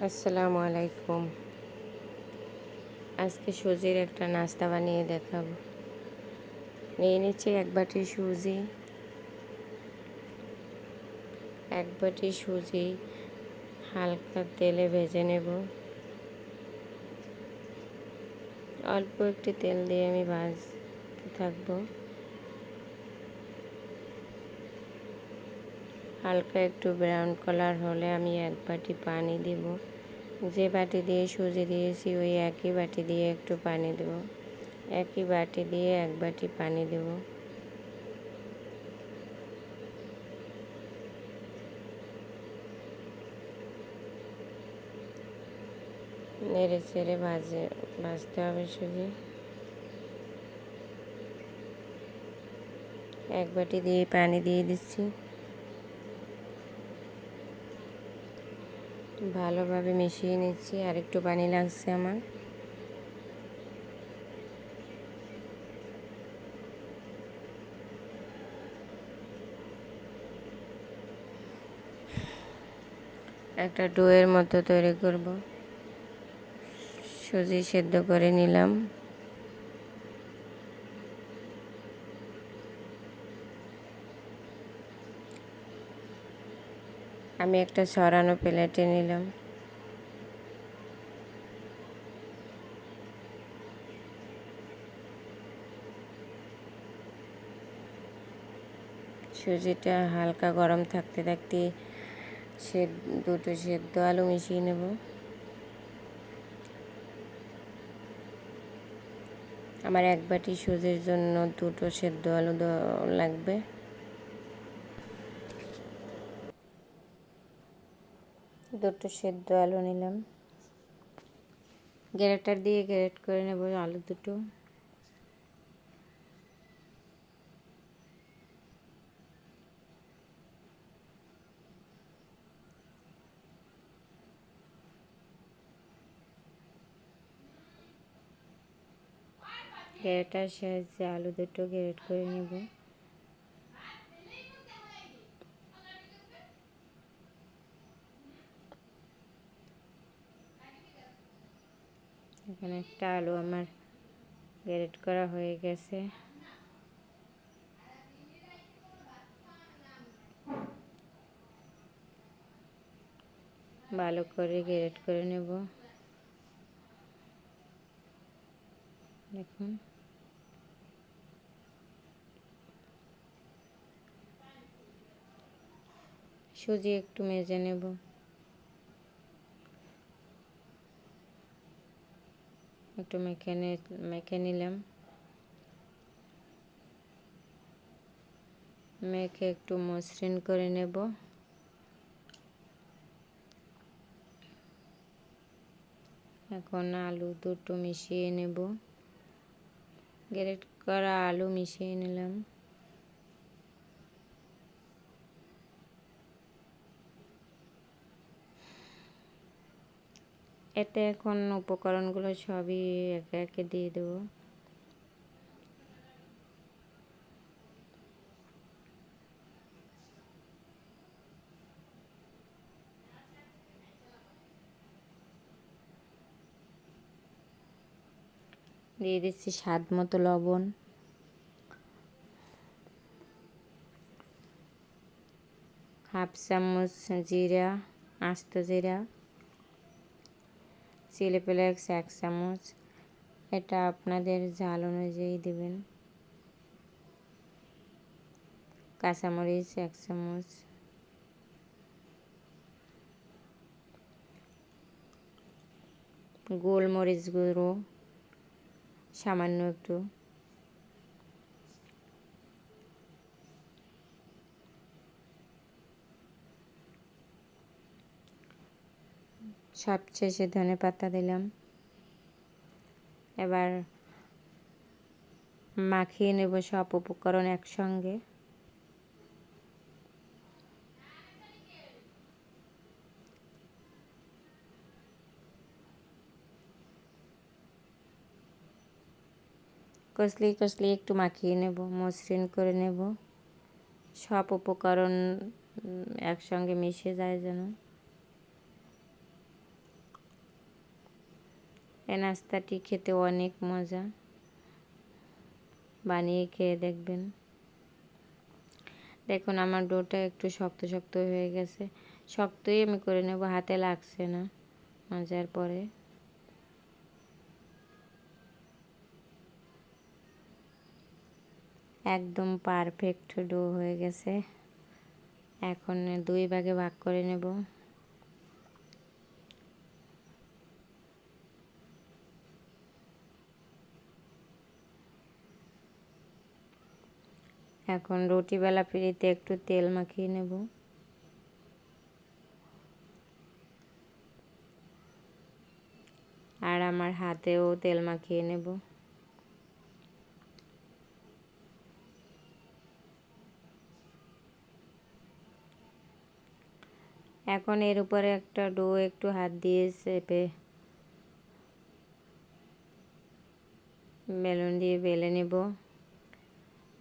আসসালামু আলাইকুম। আজকে সুজির একটা নাস্তা বানিয়ে দেখাবো। নিয়ে নিচ্ছি এক বাটি সুজি। এক বাটি সুজি, হালকা তেলে ভেজে নেব। অল্প একটু তেল দিয়ে আমি ভাজতে থাকব। হালকা একটু ব্রাউন কালার হলে আমি এক বাটি পানি দিব। যে বাটি দিয়ে সুজি দিয়েছি, ওই একই বাটি দিয়ে একটু পানি দেব। একই বাটি দিয়ে এক বাটি পানি দেব। নেড়ে চেড়ে ভাজে, ভাজতে হবে সুজি। এক বাটি দিয়ে পানি দিয়ে দিচ্ছি। ভালোভাবে মিশিয়ে নিচ্ছি, আর একটু পানি লাগছে আমার। একটা ডোয়ের মতো তৈরি করব। সুজি সেদ্ধ করে নিলাম। আমি একটা সরানো প্লেটে নিলাম। সুজিটা হালকা গরম থাকতে থাকতে সে দুটো সেদ্ধ আলু মিশিয়ে নেব। আমার এক বাটি সুজির জন্য দুটো সেদ্ধ আলু লাগবে। দুটো সেদ্ধ আলু নিলাম। গ্রেটার দিয়ে গ্রেট করে নেব আলু দুটো। গ্রেটার সাহায্যে আলু দুটো গ্রেট করে নেব। এখানে একটা আলু আমার গ্রেট করা হয়ে গেছে। ভালো করে গ্রেট করে নেব। দেখুন। সুজি একটু মেজে নেব। একটু মেখে মেখে নিলাম। মেখে একটু মসৃণ করে নেব। এখন আলু দুটো মিশিয়ে নেব। গ্রেট করা আলু মিশিয়ে নিলাম। এতে এখন উপকরণগুলো সবই একে একে দিয়ে দেবো। দিয়ে দিচ্ছি স্বাদ মতো লবণ। হাফ চামচ জিরা, আস্ত জিরা। চিলি ফ্লেক্স এক চামচ এটা আপনাদের ঝাল অনুযায়ী দেবেন। কাঁচামরিচ এক চামচ গোলমরিচ গুঁড়ো, সামান্য একটু। সবশেষে ধনে পাতা দিলাম। এবার মাখিয়ে নেব সব উপকরণ একসঙ্গে। কষলি কষলি একটু মাখিয়ে নেব, মসৃণ করে নেব। সব উপকরণ একসঙ্গে মিশে যায় যেন। এই নাস্তাটি খেতে অনেক মজা। বানিয়ে খেয়ে দেখবেন। দেখুন, আমার ডোটা একটু শক্ত শক্ত হয়ে গেছে। শক্তই আমি করে নেব, হাতে লাগছে না মজার পরে। একদম পারফেক্ট ডো হয়ে গেছে। এখন দুই ভাগে ভাগ করে নেব। এখন রুটি বেলা পিড়িতে একটু তেল মাখিয়ে নেব। আর আমার হাতেও তেল মাখিয়ে নেব। এখন এর উপরে একটা ডো একটু হাত দিয়ে চেপে বেলুন দিয়ে বেলে নেব।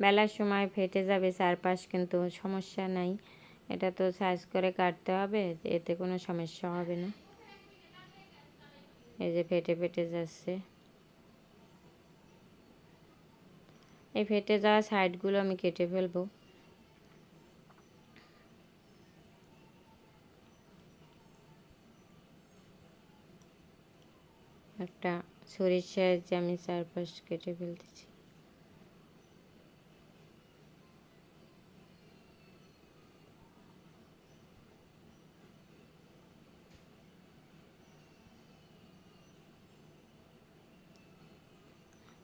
বেলার সময় ফেটে যাবে চারপাশ, কিন্তু সমস্যা নাই। এটা তো সাইজ করে কাটতে হবে, এতে কোনো সমস্যা হবে না। এই যে ফেটে ফেটে যাচ্ছে। এই ফেটে যাওয়া সাইডগুলো আমি কেটে ফেলব। একটা ছুরির সাহায্যে আমি চারপাশ কেটে ফেলতেছি।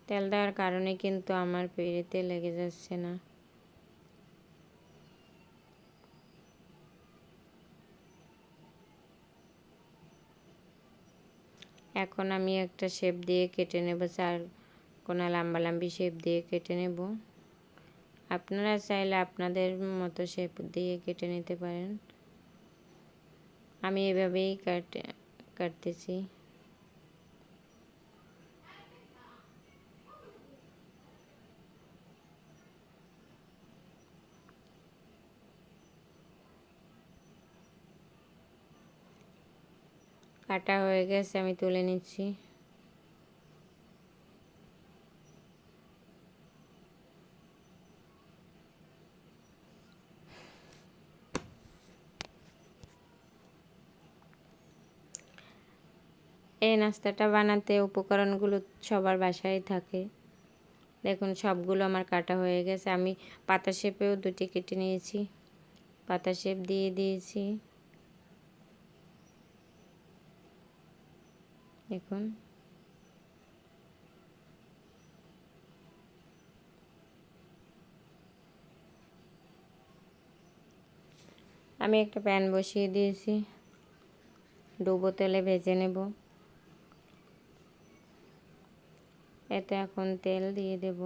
তেল দেওয়ার কারণে কিন্তু আমার পেড়েতে লেগে যাচ্ছে না। এখন আমি একটা শেপ দিয়ে কেটে নেব, চার কোনা লাম্বালাম্বি শেপ দিয়ে কেটে নেব। আপনারা চাইলে আপনাদের মতো শেপ দিয়ে কেটে নিতে পারেন। আমি এভাবেই কাটে, কাটতেছি। কাটা হয়ে গেছে, আমি তুলে নিচ্ছি। এই নাস্তাটা বানাতে উপকরণগুলো সবার বাসায় থাকে। দেখুন, সবগুলো আমার কাটা হয়ে গেছে। আমি পাতা শেপেও দুটি কেটে নিয়েছি। পাতা শেপ দিয়ে দিয়েছি। দেখুন। আমি একটা প্যান বসিয়ে দিয়েছি। ডুবো তেলে ভেজে নেব। এতে এখন তেল দিয়ে দেব।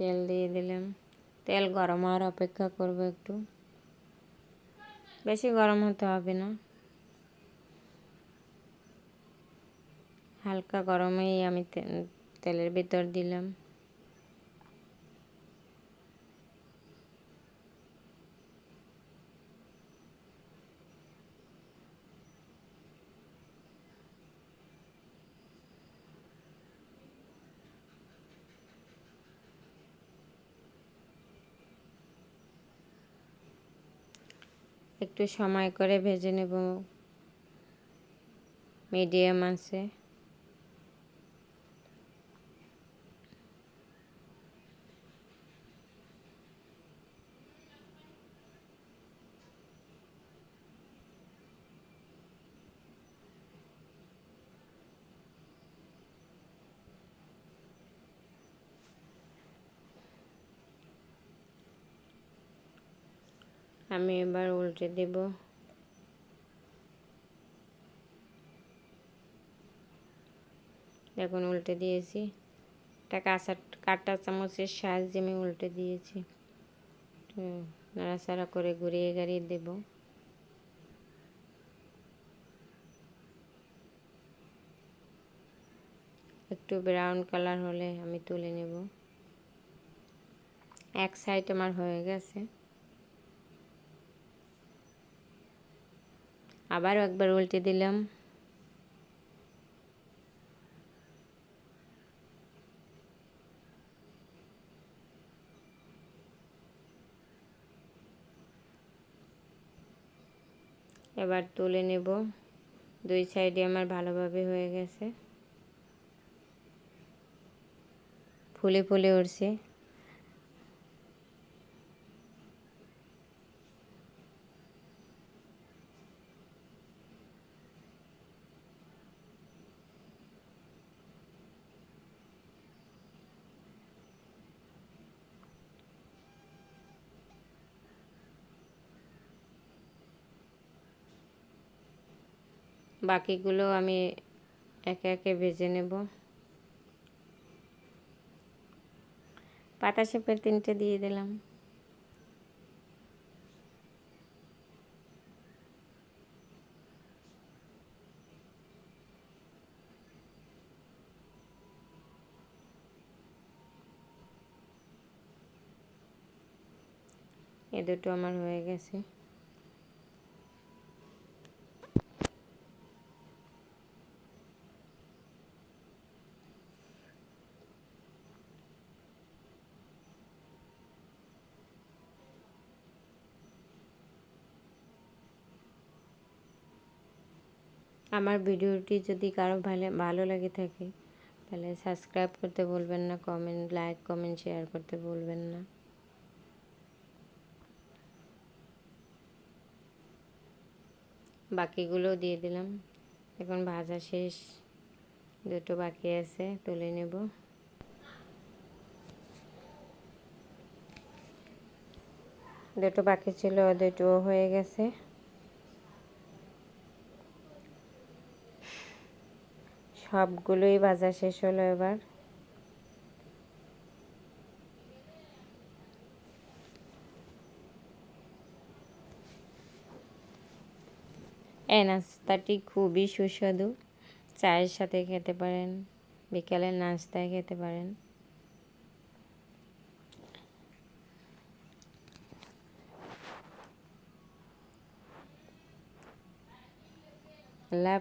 তেল দিয়ে দিলাম। তেল গরম হওয়ার অপেক্ষা করব একটু। বেশি গরম হতে হবে না। হালকা গরমেই আমি তেলের ভিতর দিলাম। একটু সময় করে ভেজে নেব। মিডিয়াম আছে। আমি এবার উল্টে দেব। দেখুন, উল্টে দিয়েছি। একটা কাঁচা, কাটা চামচের সাহায্যে আমি উল্টে দিয়েছি। নাড়াচাড়া করে ঘুরিয়ে গাড়িয়ে দেব। একটু ব্রাউন কালার হলে আমি তুলে নেব। এক সাইড আমার হয়ে গেছে। আবারও একবার উল্টে দিলাম। এবার তুলে নেব। দুই সাইডে আমার ভালোভাবে হয়ে গেছে। ফুলে ফুলে উঠছে বাকিগুলো আমি একে একে ভেজে নেব। পাতা শেপের তিনটে দিয়ে দিলাম। এ দুটো আমার হয়ে গেছে। আমার ভিডিওটি যদি কারও ভালো ভালো লাগে থাকে, তাহলে সাবস্ক্রাইব করতে বলবেন না কমেন্ট লাইক কমেন্ট শেয়ার করতে বলবেন না। বাকিগুলোও দিয়ে দিলাম। এখন ভাজা শেষ। দুটো বাকি আছে, তুলে নেব। দুটো বাকি ছিল, দুটো হয়ে গেছে। সবগুলোই ভাজা শেষ হলো এবার। এই নাস্তাটি খুবই সুস্বাদু। চায়ের সাথে খেতে পারেন, বিকালের নাস্তায় খেতে পারেন। আল্লাহ